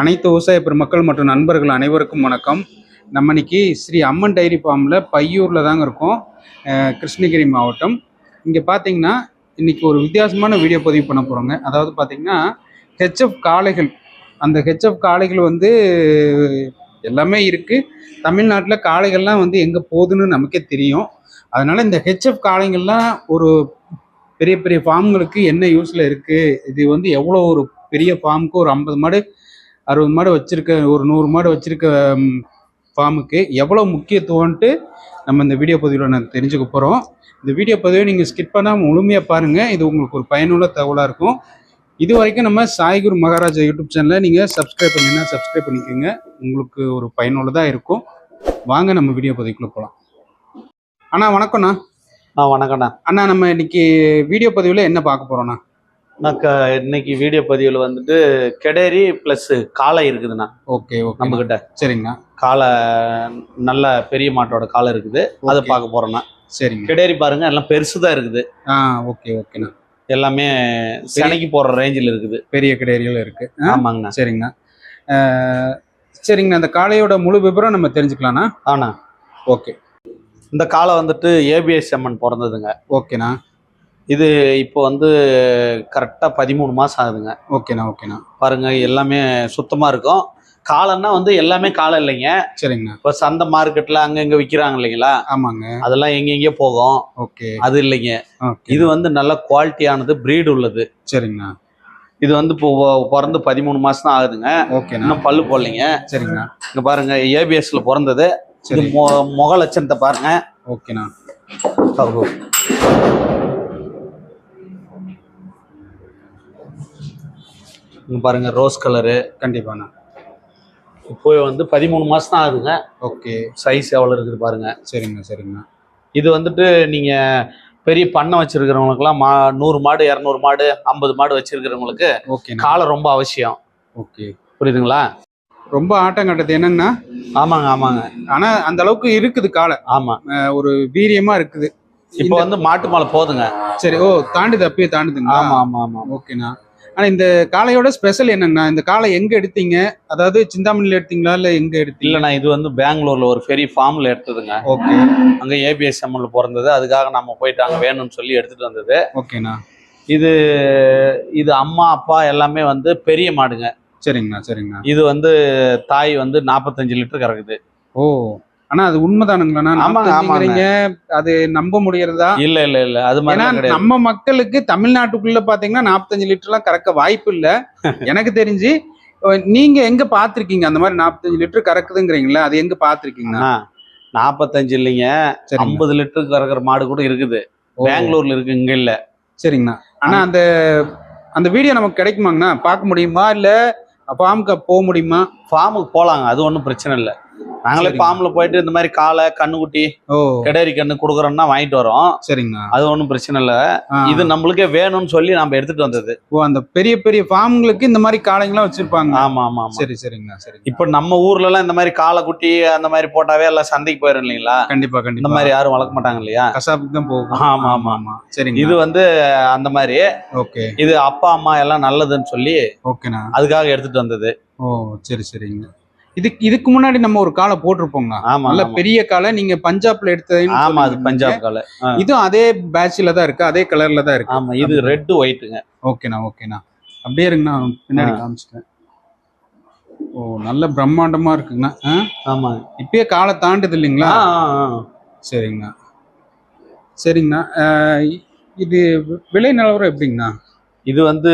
அனைத்து விவசாய பெருமக்கள் மற்றும் நண்பர்கள் அனைவருக்கும் வணக்கம். நம்ம இன்னைக்கு ஸ்ரீ அம்மன் டைரி ஃபார்மில் பையூரில் தாங்க இருக்கோம். கிருஷ்ணகிரி மாவட்டம். இங்கே பார்த்தீங்கன்னா இன்னைக்கு ஒரு வித்தியாசமான வீடியோ பதிவு பண்ண போகிறோங்க அதாவது பார்த்தீங்கன்னா ஹெச்எஃப் காளைகள். அந்த ஹெச்எஃப் காளைகள் வந்து எல்லாமே இருக்குது தமிழ்நாட்டில் காளைகள்லாம் வந்து எங்கே போகுதுன்னு நமக்கே தெரியும். அதனால் இந்த ஹெச்எஃப் காளைங்கள்லாம் ஒரு பெரிய பெரிய ஃபார்ம்களுக்கு என்ன யூஸில் இருக்குது இது வந்து எவ்வளோ ஒரு பெரிய ஃபார்முக்கு ஒரு ஐம்பது மாடு அறுபது மாடு வச்சிருக்க ஒரு நூறு மாடு வச்சிருக்க ஃபார்முக்கு எவ்வளோ முக்கியத்துவம்ன்ட்டு நம்ம இந்த வீடியோ பதிவில் நான் தெரிஞ்சுக்க போகிறோம் இந்த வீடியோ பதிவை நீங்கள் ஸ்கிப் பண்ணாமல் முழுமையாக பாருங்கள் இது உங்களுக்கு ஒரு பயனுள்ள தகவலாக இருக்கும். இது வரைக்கும் நம்ம சாய்குரு மகாராஜா யூடியூப் சேனலை நீங்கள் சப்ஸ்கிரைப் பண்ணிங்கன்னா சப்ஸ்கிரைப் பண்ணிக்கோங்க. உங்களுக்கு ஒரு பயனுள்ளதாக இருக்கும். வாங்க நம்ம வீடியோ பதிவுக்குள்ளே போகலாம் அண்ணா வணக்கம்ண்ணா. ஆ வணக்கண்ணா அண்ணா நம்ம இன்னைக்கு வீடியோ பதிவில் என்ன பார்க்க போகிறோண்ணா நான் இன்னைக்கு வீடியோ பதிவில் வந்துட்டு கெடேரி ப்ளஸ் காளை இருக்குதுண்ணா. Okay okay. நம்ம கிட்ட சரிங்கண்ணா. காளை நல்ல பெரிய மாட்டோட காளை இருக்குது. அதை. பார்க்க சரிங்க சரிங்க. கெடேரி பாருங்க எல்லாம் பெருசு தான் இருக்குது. ஆ ஓகே ஓகேண்ணா. எல்லாமே சினைக்கு போற ரேஞ்சில் இருக்குது. பெரிய கிடையறிகள் இருக்கு. ஆ, ஆமாங்கண்ணா. சரிங்கண்ணா. சரிங்கண்ணா அந்த காளையோட முழு விவரம் நம்ம தெரிஞ்சுக்கலாம்ண்ணா ஆண்ணா ஓகே. இந்த காளை வந்துட்டு ஏபிஎஸ் எம்என் பிறந்ததுங்க. ஓகேண்ணா. இது இப்போ வந்து கரெக்டாக பதிமூணு மாதம் ஆகுதுங்க. ஓகேண்ணா ஓகேண்ணா. பாருங்க எல்லாமே சுத்தமாக இருக்கும். காளைன்னா வந்து எல்லாமே காளை இல்லைங்க. சரிங்கண்ணா. இப்போ சந்தை மார்க்கெட்டில் அங்கே இங்கே விற்கிறாங்க இல்லைங்களா? ஆமாங்க. அதெல்லாம் எங்கெங்கே போகும். ஓகே. அது இல்லைங்க. ஓகே. இது வந்து நல்ல குவாலிட்டியானது பிரீடு உள்ளது. சரிங்கண்ணா. இது வந்து இப்போ பிறந்து பதிமூணு மாசம் தான் ஆகுதுங்க. ஓகேண்ணா. இன்னும் பல்லு போடலைங்க. சரிங்கண்ணா. இங்க பாருங்க ஏபிஎஸ்ல பிறந்தது. சரி. முக லட்சணத்தை பாருங்க. ஓகேண்ணா. இங்க பாருங்க ரோஸ் கலரு கண்டிப்பாண்ணா இப்போ வந்து பதிமூணு மாசம் தான் ஆகுதுங்க. ஓகே. சைஸ் எவ்வளவு இருக்குது பாருங்க. சரிங்கண்ணா சரிங்கண்ணா இது வந்துட்டு நீங்க பெரிய பண்ணை வச்சிருக்கிறவங்களுக்குலாம் மா நூறு மாடு இரநூறு மாடு ஐம்பது மாடு வச்சிருக்கிறவங்களுக்கு ஓகேண்ணா காலை ரொம்ப அவசியம். ஓகே. புரியுதுங்களா? ரொம்ப ஆட்டம் கட்டது என்னங்கண்ணா ஆமாங்க ஆமாங்க. ஆனா அந்த அளவுக்கு இருக்குது காளை ஆமா. அஹ், ஒரு வீரியமா இருக்குது. இப்போ வந்து மாட்டு மாலை போதுங்க. சரி ஓ தாண்டுது அப்பயே தாண்டுதுங்களா? ஆமா ஆமா ஆமா. ஓகேண்ணா. ஆனா இந்த காளையோட ஸ்பெஷல் என்னங்கண்ணா இந்த காளை எங்க எடுத்தீங்க? அதாவது சிந்தாமணில எடுத்தீங்களா? இல்ல எங்க எடுத்தீங்க? இல்லைண்ணா இது வந்து பெங்களூர்ல ஒரு பெரிய ஃபார்ம்ல எடுத்ததுங்க. ஓகே. அங்க ஏபிஎஸ் எம்எல்ல பிறந்தது. அதுக்காக நம்ம போயிட்டு அங்க வேணும்னு சொல்லி எடுத்துட்டு வந்தது. ஓகேண்ணா. இது இது அம்மா அப்பா எல்லாமே வந்து பெரிய மாடுங்க. சரிங்கண்ணா சரிங்கண்ணா. இது வந்து தாய் வந்து நாற்பத்தஞ்சு லிட்டர் கறக்குது. ஓ. ஆனா அது உண்மைதானுங்களாண்ணா ஆமாங்க, அது நம்ப முடியறதா? இல்ல இல்ல இல்ல. அது மாதிரி நம்ம மக்களுக்கு தமிழ்நாட்டுக்குள்ள பாத்தீங்கன்னா நாற்பத்தஞ்சு லிட்டர்லாம் கறக்க வாய்ப்பு இல்ல. எனக்கு தெரிஞ்சு நீங்க எங்க பாத்திருக்கீங்க? அந்த மாதிரி நாற்பத்தஞ்சு லிட்டர் கறக்குதுங்கிறீங்களா? அது எங்க பாத்திருக்கீங்கண்ணா அண்ணா, நாற்பத்தஞ்சு இல்லைங்க. ஐம்பது லிட்டர் கறக்குற மாடு கூட இருக்குது. பெங்களூர்ல இருக்கு இங்க இல்ல. சரிங்கண்ணா. ஆனா அந்த அந்த வீடியோ நமக்கு கிடைக்குமாங்கண்ணா? பார்க்க முடியுமா? இல்ல ஃபார்முக்கு போக முடியுமா? ஃபார்முக்கு போலாங்க. அது ஒன்றும் பிரச்சனை இல்லை. நாங்களே. ஃபார்ம்ல போயிட்டு இந்த மாதிரி காளை கண்ணுக்குட்டி கிடேரி கண்ணு கொடுக்குறோம்னா வாங்கிட்டு வரோம். சரிங்கண்ணா அது ஒன்றும் பிரச்சனை இல்லை. இது நம்மளுக்கே வேணும்னு சொல்லி நம்ம எடுத்துட்டு வந்தது. ஓ அந்த பெரிய பெரிய ஃபார்ம்களுக்கு இந்த மாதிரி காளைங்களாம் வச்சிருப்பாங்க. ஆமா ஆமா சரி சரிங்கண்ணா சரி இப்ப நம்ம ஊர்ல எல்லாம் இந்த மாதிரி காளை குட்டி அந்த மாதிரி போட்டாவே எல்லாம் சந்தைக்கு போயிடும் இல்லைங்களா? கண்டிப்பா இந்த கண்டிப்பா மாதிரி யாரும் வளர்க்க மாட்டாங்க இல்லையா? கசாப்புக்கு தான் போகும். ஆமா, ஆமா. ஆமா. சரிங்க. இது வந்து அந்த மாதிரி. ஓகே. இது அப்பா அம்மா எல்லாம் நல்லதுன்னு சொல்லி ஓகேண்ணா. அதுக்காக எடுத்துட்டு வந்தது. ஓ சரி சரிங்க. இதுக்கு இதுக்கு முன்னாடி நம்ம ஒரு காளை போட்டிருப்போங்க. நல்ல. பெரிய காளை நீங்க பஞ்சாப்ல எடுத்ததுன்னு ஆமா அது. பஞ்சாப் ஆ. இதுவும் அதே பேட்ச்ல தான் இருக்கு அதே கலர்ல தான் இருக்கு. ஆமா இது ரெட் ஒயிட்டுங்க ஓகேண்ணா ஓகேண்ணா அப்படியே இருங்கண்ணா பின்னாடி. காமிச்சிட்டேன் ஓ நல்ல பிரம்மாண்டமா இருக்குங்கண்ணா? ஆமா. இப்பயே காலை தாண்டுது இல்லைங்களா. சரிங்கண்ணா. சரிங்கண்ணா இது விலை நிலவரம் எப்படிங்கண்ணா? இது வந்து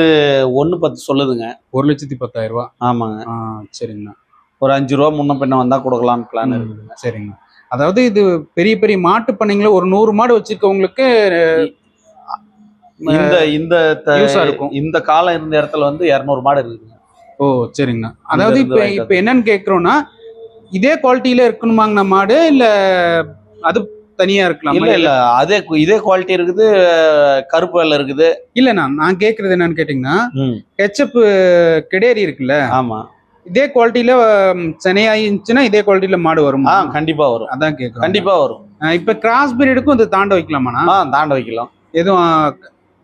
ஒண்ணு பத்து சொல்லுதுங்க. ஒரு லட்சத்தி பத்தாயிரம் ரூபா. ஆமாங்க. சரிங்கண்ணா. ஒரு அஞ்சு ரூபா முன்ன பின்ன வந்தா கொடுக்கலாம்னு பிளான் இருக்கு. ம், சரிங்கண்ணா அதாவது இது பெரிய பெரிய மாட்டு பண்ணைங்கள ஒரு நூறு மாடு வச்சிருக்கவங்களுக்கு இந்த இந்த இருக்கும். இந்த காலம் இருந்த இடத்துல வந்து இரநூறு மாடு இருக்குதுங்க ஓ சரிங்கண்ணா அதாவது இப்ப இப்ப என்னன்னு கேக்குறோம்னா இதே குவாலிட்டியில இருக்கணுமாங்கண்ணா மாடு இல்ல அது தனியா இருக்கலாம்? இல்ல இல்ல. அதே இதே குவாலிட்டி இருக்குது கருப்பு வெள்ளை இருக்குது. இல்லண்ணா நான் கேக்குறது என்னன்னு கேட்டீங்கன்னா ஹெச்எப் கிடேரி இருக்குல்ல? ஆமா. இதே குவாலிட்டியில சென்னையாகி இருந்துச்சுன்னா இதே குவாலிட்டியில மாடு வரும்? ஆ கண்டிப்பா வரும். அதான் கேக்குறோம் கண்டிப்பா வரும். இப்ப கிராஸ் பீரியடுக்கும் இது தாண்ட வைக்கலாமாண்ணா? ஆ தாண்ட வைக்கலாம். எதுவும்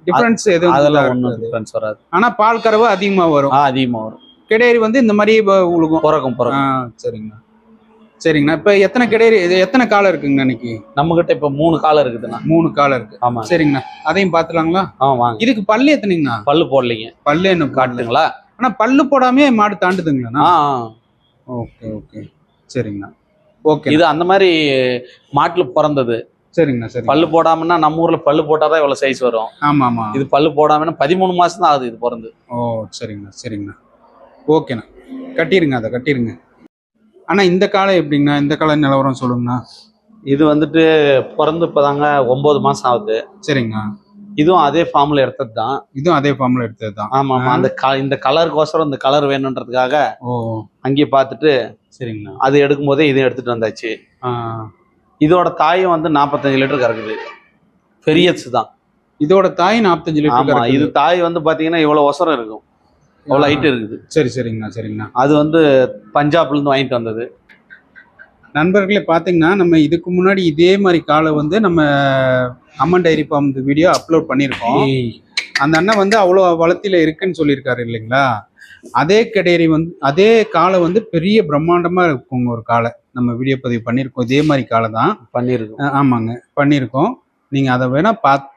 டிஃபரன்ஸ் எதுவும் அதெல்லாம். ஒன்றும் டிஃபரன்ஸ் வராது. ஆனா பால் கறவை அதிகமா வரும். ஆ அதிகமா வரும். கிடேரி வந்து இந்த மாதிரி உழுகும் பிறக்கும் பிறக்கும். சரிங்கண்ணா. சரிங்கண்ணா. இப்ப எத்தனை கிடேரி இது எத்தனை காலம் இருக்குங்கண்ணா இன்னைக்கு நம்ம கிட்ட இப்ப மூணு காலம் இருக்குதுண்ணா. மூணு காலம் இருக்கு. ஆமா சரிங்கண்ணா. அதையும் பாத்துலாங்களா ஆ வாங்க. இதுக்கு பல்லு எத்தனைங்கண்ணா? பல்லு போடலைங்க. பல்லு என்ன காட்டுங்க காட்டுங்களா? ஆனா பல்லு போடாமே மாடு ஆ. Okay okay. சரிங்கண்ணா. ஓகே. இது அந்த மாதிரி மாட்டுல பிறந்தது. சரிங்கண்ணா சரி பல்லு போடாமன்னா நம்ம ஊர்ல பல்லு போட்டாதான் இவ்வளவு சைஸ் வரும். ஆமா ஆமா இது பல்லு போடாமன்னா பதிமூணு மாசம் தான் ஆகுது இது பிறந்து. ஓ சரிங்கண்ணா சரிங்கண்ணா. ஓகேண்ணா. கட்டிருங்க அதை கட்டிருங்க. அண்ணா இந்த காலம் எப்படிங்கண்ணா? இந்த கால நிலவரம் சொல்லுங்கண்ணா. இது வந்துட்டு பிறந்து இப்பதாங்க ஒன்பது மாசம் ஆகுது. சரிங்கண்ணா. இதுவும் அதே ஃபார்ம்ல எடுத்தது தான் இதுவும் அதே ஃபார்ம்ல எடுத்தது தான் ஆமா. ஆமா அந்த இந்த கலருக்கோசரம் இந்த கலர் வேணுன்றதுக்காக ஓ. அங்கேயே பார்த்துட்டு சரிங்கண்ணா அது எடுக்கும் போதே இதை எடுத்துட்டு வந்தாச்சு. இதோட தாயும் வந்து நாற்பத்தஞ்சு லிட்டர் கறக்குது. பெரியச்சு தான் இதோட தாய் நாற்பத்தஞ்சு ஆமா லிட்டர் இது தாய் வந்து பாத்தீங்கன்னா இவ்வளவு ஒசரம் இருக்கும். அவ்வளவு ஹைட் இருக்குது. சரி சரிங்கண்ணா சரிங்கண்ணா. அது வந்து பஞ்சாப்ல இருந்து வாங்கிட்டு வந்தது. நண்பர்களே பார்த்தீங்கன்னா நம்ம இதுக்கு முன்னாடி இதே மாதிரி காலை வந்து நம்ம Amman dairy farm video upload பண்ணியிருக்கோம். அந்த அண்ணன் வந்து அவ்வளோ வளர்த்தியில இருக்குன்னு சொல்லியிருக்காரு இல்லைங்களா? அதே கடேரி வந்து அதே காலை வந்து பெரிய பிரம்மாண்டமா இருக்குங்க ஒரு காலை. நம்ம வீடியோ பதிவு பண்ணியிருக்கோம். இதே மாதிரி காலை தான். பண்ணிருக்கோம் அஹ் ஆமாங்க. பண்ணியிருக்கோம். நீங்கள் அதை வேணா பாத்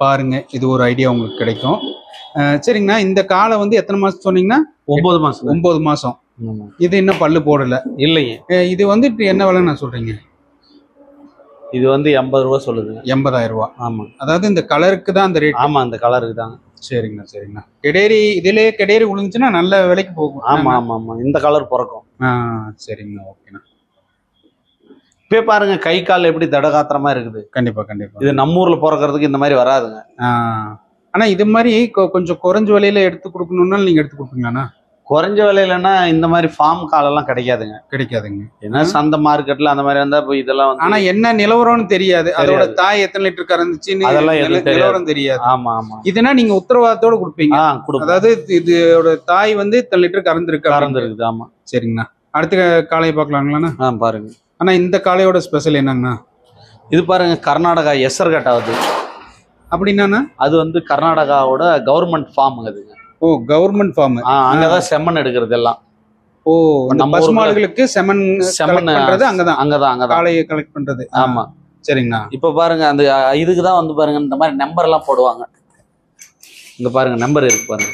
பாருங்க. இது ஒரு ஐடியா உங்களுக்கு கிடைக்கும். சரிங்கண்ணா. இந்த காலை வந்து எத்தனை மாதம் சொன்னீங்கன்னா? ஒன்பது மாசம். ஒன்பது மாதம். இது இன்னும் பல்லு போடலை. இல்லைங்க இது வந்து இப்ப என்ன விலைன்னு நான் சொல்றீங்க? இது வந்து எண்பது ரூபா சொல்லுதுங்க எண்பதாயிரம் ரூபாய் ஆமா. அதாவது இந்த கலருக்கு தான் அந்த ரேட் ஆமா அந்த கலருக்கு தாங்க சரிங்கண்ணா சரிங்கண்ணா. கெடேரி இதுலயே கெடேரி விழுந்துச்சுன்னா நல்ல விலைக்கு போகும். ஆமா ஆமா ஆமா. இந்த கலர் பிறக்கும். ஆ சரிங்கண்ணா ஓகேண்ணா. இப்பயே பாருங்க கை கால் எப்படி தடகாத்திரமா இருக்குது. கண்டிப்பா கண்டிப்பா. இது நம்ம ஊர்ல பிறக்கிறதுக்கு இந்த மாதிரி வராதுங்க. ஆ. ஆனா இது மாதிரி கொஞ்சம் குறைஞ்ச விலையில எடுத்து கொடுக்கணும்னா நீங்க எடுத்து கொடுப்பீங்களாண்ணா? குறைஞ்ச விலையிலன்னா இந்த மாதிரி ஃபார்ம் காலெல்லாம் கிடைக்காதுங்க. கிடைக்காதுங்க. ஏன்னா சந்தை மார்க்கெட்ல அந்த மாதிரி வந்தா இப்போ இதெல்லாம் வந்து ஆனா என்ன நிலவரம்னு தெரியாது. அதோட. தாய் எத்தனை லிட்டர் கறந்துச்சுன்னு அதெல்லாம். நிலவரம் தெரியாது. ஆமா ஆமா. இதுனா நீங்க உத்தரவாதத்தோட கொடுப்பீங்க. அதாவது இதோட தாய் வந்து இத்தனை லிட்டர் கறந்துருக்கு கறந்து இருக்குது ஆமா. சரிங்கண்ணா. அடுத்த காளையை பார்க்கலாங்களாண்ணா? ஆ பாருங்க. ஆனா இந்த காளையோட ஸ்பெஷல் என்னங்கண்ணா? இது பாருங்க கர்நாடகா எஸ்ஆர்கட் ஆகுது அப்படின்னா அது வந்து கர்நாடகாவோட கவர்மெண்ட் ஃபார்ம் அதுங்க ஓ கவர்மெண்ட் ஃபார்ம் அங்கதான் செம்மண் எடுக்கிறது எல்லாம். ஓ ஊர்ல- பசுமாடுகளுக்கு செமன் collect பண்றது அங்கதான். அங்கதான் அங்கதான். காளையை கலெக்ட் பண்றது. ஆமா. சரிங்கண்ணா. இப்ப பாருங்க அந்த இதுக்கு தான் வந்து பாருங்க இந்த மாதிரி நம்பர் எல்லாம் போடுவாங்க. இங்க பாருங்க நம்பர் இருக்கு பாருங்க.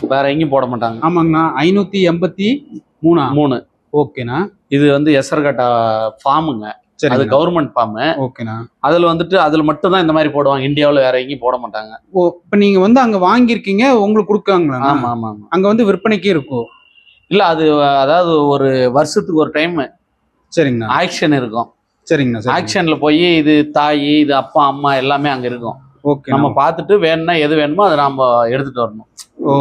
வேற எங்கேயும் போட மாட்டாங்க. ஆமாங்கண்ணா ஐநூத்தி எண்பத்தி மூணா? மூணு. ஓகேண்ணா. இது வந்து எஸ்ஆர்கட்டா ஃபார்முங்க அது சரி கவர்மெண்ட் ஃபார்ம் ஓகேண்ணா. அதுல வந்துட்டு அதுல மட்டும் தான் இந்த மாதிரி போடுவாங்க. இந்தியாவுல வேற எங்கேயும் போட மாட்டாங்க. ஓ இப்ப நீங்க வந்து அங்க வாங்கியிருக்கீங்க உங்களுக்கு கொடுக்காங்களா ஆமா ஆமா ஆமா. அங்க வந்து விற்பனைக்கு இருக்கும் இல்ல அது அதாவது ஒரு வருஷத்துக்கு ஒரு டைம் சரிங்கண்ணா. ஆக்ஷன் இருக்கும். சரிங்கண்ணா சரி ஆக்ஷன்ல போய் இது தாய் இது அப்பா அம்மா எல்லாமே அங்க இருக்கும். ஓகே நம்ம பார்த்துட்டு வேணும்னா எது வேணுமோ அதை நாம எடுத்துட்டு வரணும். ஓ.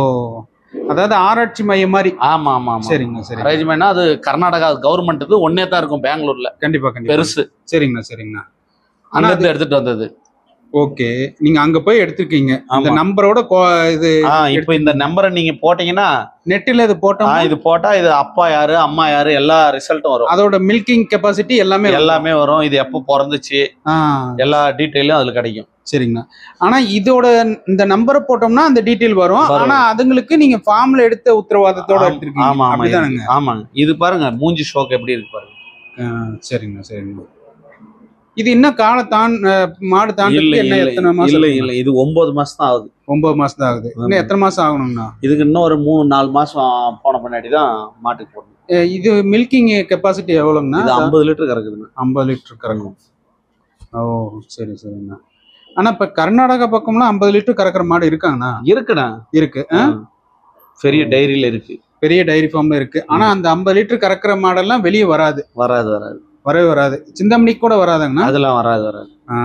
அதாவது ஆராய்ச்சி மையம் மாதிரி. ஆமா ஆமா சரிங்கண்ணா சரி அரேஞ்ச்மெண்ட்னா அது கர்நாடகா கவர்மெண்ட்டுக்கு ஒன்னே தான் இருக்கும் பெங்களூர்ல. கண்டிப்பா கண்டிப்பா. பெருசு. சரிங்கண்ணா சரிங்கண்ணா. இருந்து எடுத்துட்டு வந்தது. ஓகே. நீங்க அங்க போய் எடுத்திருக்கீங்க. ஆமா. நம்பரோட இது இப்போ இந்த நம்பரை நீங்க போட்டீங்கன்னா நெட்டில் இது போட்டோம்? இது போட்டா இது அப்பா யாரு அம்மா யாரு எல்லா ரிசல்ட்டும் வரும். அதோட மில்கிங் கெப்பாசிட்டி எல்லாமே. எல்லாமே வரும். இது எப்போ பிறந்துச்சு? எல்லா டீட்டெயிலும் அதுல கிடைக்கும். சரிங்கண்ணா. ஆனா இதோட இந்த நம்பரை போட்டோம்னா அந்த டீட்டெயில் வரும். ஆனா அதுங்களுக்கு நீங்க ஃபார்ம்ல எடுத்த உத்தரவாதத்தோட எடுத்திருக்கீங்க. ஆமா ஆமா. அப்படிதானுங்க? இது- ஆமாங்க. இது பாருங்க மூஞ்சி ஷோக் எப்படி இருக்கு பாருங்க. சரிங்கண்ணா சரிங்கண்ணா. இது இன்னும் காலை தான் அஹ், மாடு தாண்டி என்ன எத்தனை மாசம் இல்ல? இல்ல இது ஒன்பது மாசம் தான் ஆகுது. ஒன்பது மாசம் தான் ஆகுது இன்னும். எத்தனை மாசம் ஆகணும்னா இதுக்கு இன்னும் ஒரு மூணு நாலு மாசம் போன பின்னாடி தான் மாட்டுக்கு போடணும். இது மில்கிங் கெப்பாசிட்டி எவ்வளோங்கண்ணா? ஐம்பது லிட்டர் கறக்குதுங்க ஐம்பது லிட்டர் கறக்கும் ஓ சரி சரிங்கண்ணா ஆனா இப்ப கர்நாடகா பக்கம்லாம் ஐம்பது லிட்டர் கறக்குற மாடு இருக்காங்கண்ணா? இருக்குண்ணா. இருக்கு? பெரிய டைரியில இருக்கு. பெரிய டைரி ஃபார்ம்ல இருக்கு. ஆனா அந்த ஐம்பது லிட்டர் கறக்குற மாடெல்லாம் வெளியே வராது. வராது வராது. வரவே வராது. சிந்தாமணிக்கு கூட வராதுங்கண்ணா? அதெல்லாம் வராது வராது. ஆ.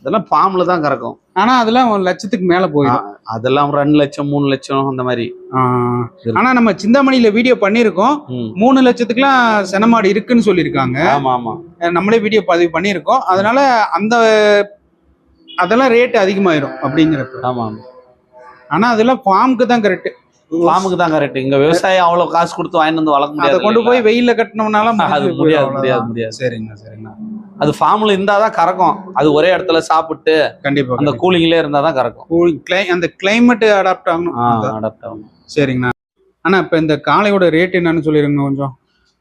இதெல்லாம் ஃபார்ம்ல தான் கறக்கும். ஆனா அதெல்லாம் ஒரு லட்சத்துக்கு மேல போயிடும். அதெல்லாம் ரெண்டு லட்சம் மூணு லட்சம் அந்த மாதிரி. ஆனா நம்ம சிந்தாமணியில வீடியோ பண்ணியிருக்கோம். ம். மூணு லட்சத்துக்குலாம் செனமாடு இருக்குன்னு சொல்லியிருக்காங்க. ஆமா ஆமா. நம்மளே வீடியோ பதிவு பண்ணியிருக்கோம். அதனால அந்த அதெல்லாம் ரேட் அதிகமாயிரும் அப்படிங்கிறப்ப. ஆமா ஆமா. ஆனா அதெல்லாம் ஃபார்முக்கு தான் கரெக்ட் ஃபார்முக்கு தான் கரெக்ட் இங்க விவசாயம் அவ்வளவு காசு கொடுத்து வாங்கிட்டு வந்து வளர்க்க அதை முடியாது கொண்டு போய் வெயில்ல கட்டினோம்னால அது முடியாது. முடியாது முடியாது. சரிங்கண்ணா சரிங்கண்ணா. அது ஃபார்ம்ல இருந்தாதான் கறக்கும். அது ஒரே இடத்துல சாப்பிட்டு கண்டிப்பா அந்த கூலிங்லயே இருந்தாதான் கறக்கும். கூலிங் கிளை அந்த கிளைமேட் அடாப்ட் ஆகணும். அடாப்ட் ஆகும் சரிங்கண்ணா. அண்ணா இப்போ இந்த காளையோட ரேட் என்னன்னு சொல்லிருங்க கொஞ்சம்.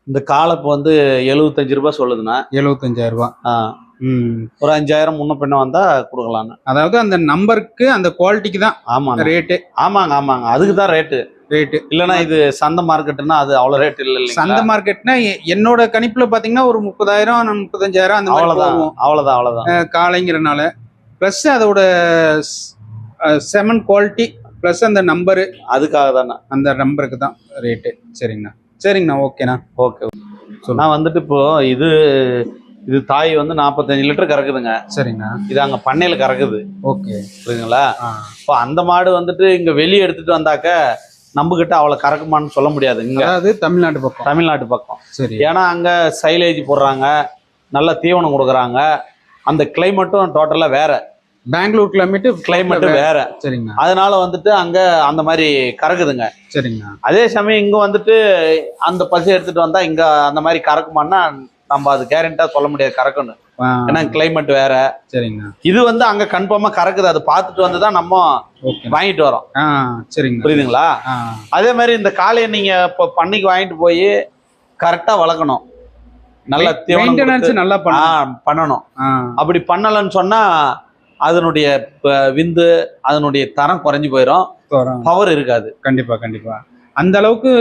இந்த காலை இப்போ வந்து எழுபத்தஞ்சு ரூபாய் சொல்லுதுண்ணா. எழுபத்தஞ்சாயிரம் ரூபாய். ஒரு அஞ்சாயிரம் முன்ன பின்ன வந்தா கொடுக்கலாண்ணா அதாவது அந்த நம்பருக்கு அந்த குவாலிட்டிக்கு தான் ஆமாண்ணா. ரேட்டு. ஆமாங்க ஆமாங்க. அதுக்கு தான் ரேட்டு. ரேட்டு. இல்லைன்னா இது சந்தை மார்க்கெட்டுன்னா அது அவ்வளோ ரேட் இல்லை சந்தை இல்லைங்களா மார்க்கெட்னா என்னோட கணிப்புல பாத்தீங்கன்னா ஒரு முப்பதாயிரம் முப்பத்தஞ்சாயிரம் அந்த அவ்வளோதான் அவ்வளோதான் அவ்வளோதான். அஹ் காளைங்கிறனால ப்ளஸ் அதோட செமன் குவாலிட்டி ப்ளஸ் அந்த நம்பரு. அதுக்காக தானே அந்த நம்பருக்கு தான் ரேட்டு. சரிங்கண்ணா. சரிங்கண்ணா ஓகேண்ணா. ஓகே நான் வந்துட்டு இப்போ இது இது தாய் வந்து நாற்பத்தஞ்சு லிட்டர் கறக்குதுங்க. சரிங்கண்ணா இது அங்கே பண்ணையில் கறக்குது. ஓகே. புரியுதுங்களா? இப்போ அந்த மாடு வந்துட்டு இங்கே வெளியே எடுத்துட்டு வந்தாக்க நம்மகிட்ட அவ்வளோ கறக்குமான்னு சொல்ல முடியாது இங்கே. அதாவது தமிழ்நாட்டு பக்கம். தமிழ்நாட்டு பக்கம். சரி. ஏன்னா அங்கே சைலேஜ் போடுறாங்க நல்ல தீவனம் கொடுக்குறாங்க. அந்த கிளைமேட்டும் டோட்டலாக வேற. பெங்களூர் கிளைமேட்டு கிளைமேட்டு வேற. சரிங்கண்ணா அதனால வந்துட்டு அங்கே அந்த மாதிரி கறக்குதுங்க. சரிங்கண்ணா அதே சமயம் இங்கே வந்துட்டு அந்த பசு எடுத்துட்டு வந்தா இங்கே அந்த மாதிரி கறக்குமான்னா நம்ம அது கேரண்டா சொல்ல முடியாது கறக்கணும் ஏன்னா கிளைமேட் வேற. சரிங்கண்ணா இது வந்து அங்க கன்ஃபார்மா கறக்குது. அது பார்த்துட்டு வந்து தான் நம்ம வாங்கிட்டு வரோம். ஆ சரிங்கண்ணா புரியுதுங்களா? அதே மாதிரி இந்த காளையை நீங்க இப்போ பண்ணைக்கு வாங்கிட்டு போய் கரெக்டா வளர்க்கணும். நல்ல மெயின்டெனன்ஸ் நல்லா பண்ணணும். அப்படி பண்ணலன்னு சொன்னா அதனுடைய விந்து அதனுடைய தரம் குறைஞ்சு போயிடும். பவர் இருக்காது. கண்டிப்பா கண்டிப்பா. அந்த அளவுக்கு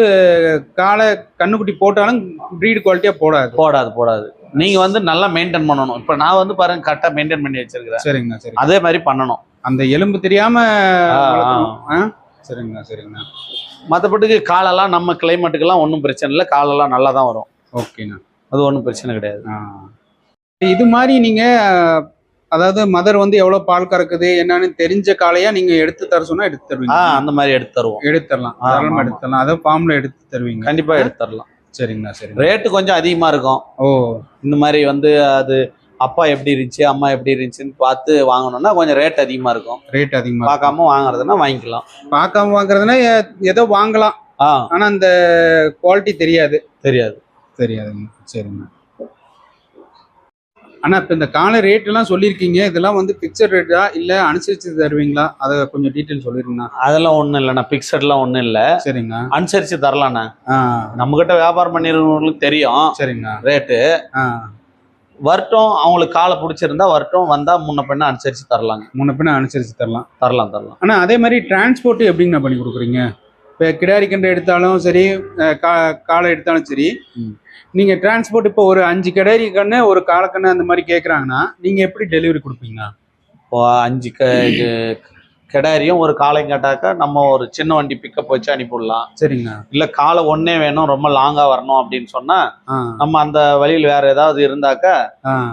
காளை கண்ணுக்குட்டி போட்டாலும் ப்ரீடு குவாலிட்டியா போடாது. போடாது போடாது. நீங்க வந்து நல்லா மெயின்டைன் பண்ணணும். இப்ப நான் வந்து பாருங்க கரெக்டா மெயின்டைன் பண்ணி வச்சிருக்கிறேன். சரிங்கண்ணா சரி அதே மாதிரி பண்ணணும். அந்த எலும்பு தெரியாம? சரிங்கண்ணா சரிங்கண்ணா. மற்றபடிக்கு காலெல்லாம் நம்ம கிளைமேட்டுக்கெல்லாம் ஒன்றும் பிரச்சனை இல்லை. காலெல்லாம் நல்லா தான் வரும். ஓகேண்ணா. அது ஒன்றும் பிரச்சனை கிடையாது. இது மாதிரி நீங்க அதாவது மதர் வந்து எவ்வளவு பால் கறக்குது என்னன்னு தெரிஞ்ச காளையா நீங்க எடுத்து தர சொன்னா எடுத்து தருவீங்க. அந்த மாதிரி எடுத்து தருவோம். எடுத்து தரலாம். தாராளமா. எடுத்து தரலாம். அதாவது ஃபார்ம்ல எடுத்து தருவீங்க. கண்டிப்பா எடுத்து தரலாம். சரிங்கண்ணா சரிங்க ரேட்டு கொஞ்சம் அதிகமா இருக்கும். ஓ. இந்த மாதிரி வந்து அது அப்பா எப்படி இருந்துச்சு அம்மா எப்படி இருந்துச்சுன்னு பார்த்து வாங்கணும்னா கொஞ்சம் ரேட் அதிகமா இருக்கும். ரேட் அதிகமா. பார்க்காம வாங்குறதுன்னா வாங்கிக்கலாம். பார்க்காம வாங்குறதுனா ஏதோ வாங்கலாம். ஆனா அந்த குவாலிட்டி தெரியாது. தெரியாது. தெரியாதுங்க. சரிங்க அண்ணா இப்போ இந்த கால ரேட் எல்லாம் சொல்லியிருக்கீங்க. இதெல்லாம் வந்து பிக்சட் ரேட்டா இல்ல அனுசரிச்சு தருவீங்களா? அதை கொஞ்சம் டீட்டெயில் சொல்லிருங்கண்ணா அதெல்லாம் ஒன்றும் இல்லைண்ணா. பிக்சட்லாம் ஒன்றும் இல்லை. சரிங்க. அனுசரிச்சு தரலாண்ணா. ஆ. நம்மகிட்ட வியாபாரம் பண்ணிருக்கவங்களுக்கு தெரியும். சரிங்கண்ணா ரேட்டு வரட்டும் அவங்களுக்கு காலை பிடிச்சிருந்தா வரட்டும் வந்தா முன்ன பின்ன அனுசரிச்சு தரலாங்க. முன்ன பின்ன அனுசரிச்சு தரலாம். தரலாம் தரலாம். ஆனா அதே மாதிரி டிரான்ஸ்போர்ட் எப்படிங்கண்ணா பண்ணி கொடுக்குறீங்க? இப்போ கிடாரி கன்று எடுத்தாலும் சரி கா காளை எடுத்தாலும் சரி ம். நீங்க டிரான்ஸ்போர்ட் இப்போ ஒரு அஞ்சு கிடாரி கன்று ஒரு காளைக்கண்ணு அந்த மாதிரி கேட்குறாங்கன்னா நீங்க எப்படி டெலிவரி கொடுப்பீங்க? இப்போ அஞ்சு க கிடாரியும் ஒரு காலையும் கேட்டாக்கா நம்ம ஒரு சின்ன வண்டி பிக்கப் வச்சு அனுப்பிவிடலாம். சரிங்கண்ணா இல்ல காலை ஒன்னே வேணும் ரொம்ப லாங்கா வரணும் அப்படின்னு சொன்னா ஆ. நம்ம அந்த வழியில் வேற ஏதாவது இருந்தாக்கா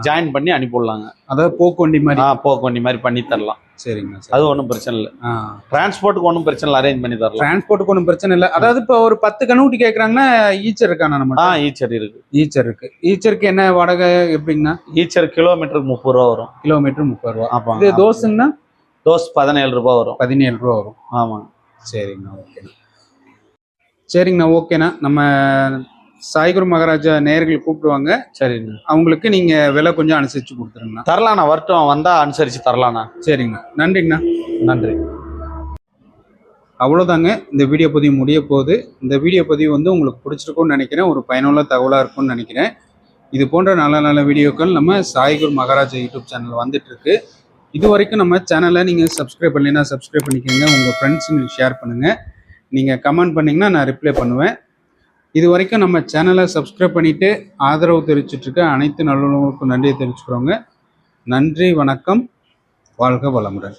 ஜாயின் பண்ணி அனுப்பிவிடலாங்க. அதாவது போக்கு வண்டி மாதிரி. போக்கு வண்டி மாதிரி பண்ணி தரலாம். சரிங்கண்ணா சரி. அது ஒன்றும் பிரச்சனை இல்லை. ஆ. டிரான்ஸ்போர்ட்டுக்கு ஒன்றும் பிரச்சனை இல்லை. அரேஞ்ச் பண்ணி தரலாம். டிரான்ஸ்போர்ட்டுக்கு ஒன்றும் பிரச்சனை இல்லை. அதாவது இப்போ ஒரு பத்து கண்ணுக்குட்டி கேட்குறாங்கன்னா ஈச்சர் இருக்காண்ணா ஆ நம்ம ஈச்சர் இருக்கு. ஈச்சர் இருக்கு. ஈச்சருக்கு என்ன வாடகை எப்படிங்கண்ணா? ஈச்சர் கிலோமீட்டருக்கு முப்பது ரூபா வரும். கிலோமீட்டர் முப்பது ரூபா. ஆமாங்க இது தோசுங்கன்னா தோஸ் பதினேழு ரூபாய் வரும். பதினேழு ரூபா வரும். ஆமாங்க சரிங்கண்ணா ஓகேண்ணா. சரிங்கண்ணா ஓகேண்ணா. நம்ம சாய்குரு மகாராஜா நேயர்கள் கூப்பிடுவாங்க. சரிங்க அவங்களுக்கு நீங்க விலை கொஞ்சம் அனுசரிச்சு கொடுத்துருங்கண்ணா. தரலாண்ணா வரட்டும். வந்தா அனுசரிச்சு தரலாண்ணா. சரிங்கண்ணா. நன்றிங்கண்ணா. நன்றி. அவ்வளோதாங்க. இந்த வீடியோ பதிவு முடிய போகுது. இந்த வீடியோ பதிவு வந்து உங்களுக்கு பிடிச்சிருக்கும்னு நினைக்கிறேன். ஒரு பயனுள்ள தகவலாக இருக்கும்னு நினைக்கிறேன். இது போன்ற நல்ல நல்ல வீடியோக்கள் நம்ம சாய்குரு மகாராஜா யூடியூப் சேனல் வந்துட்டு இருக்கு இது வரைக்கும் நம்ம சேனலை நீங்கள் சப்ஸ்கிரைப் பண்ணலைன்னா சப்ஸ்கிரைப் பண்ணிக்கோங்க. உங்கள் ஃப்ரெண்ட்ஸுங்களுக்கு ஷேர் பண்ணுங்கள் நீங்கள் கமெண்ட் பண்ணிங்கன்னா நான் ரிப்ளை பண்ணுவேன். இது வரைக்கும் நம்ம சேனலை சப்ஸ்கிரைப் பண்ணிவிட்டு ஆதரவு தெரிவிச்சிட்ருக்க அனைத்து நல்லவங்களுக்கும் நன்றியை தெரிவிச்சுக்கிறோங்க. நன்றி வணக்கம். வாழ்க வளமுடன்.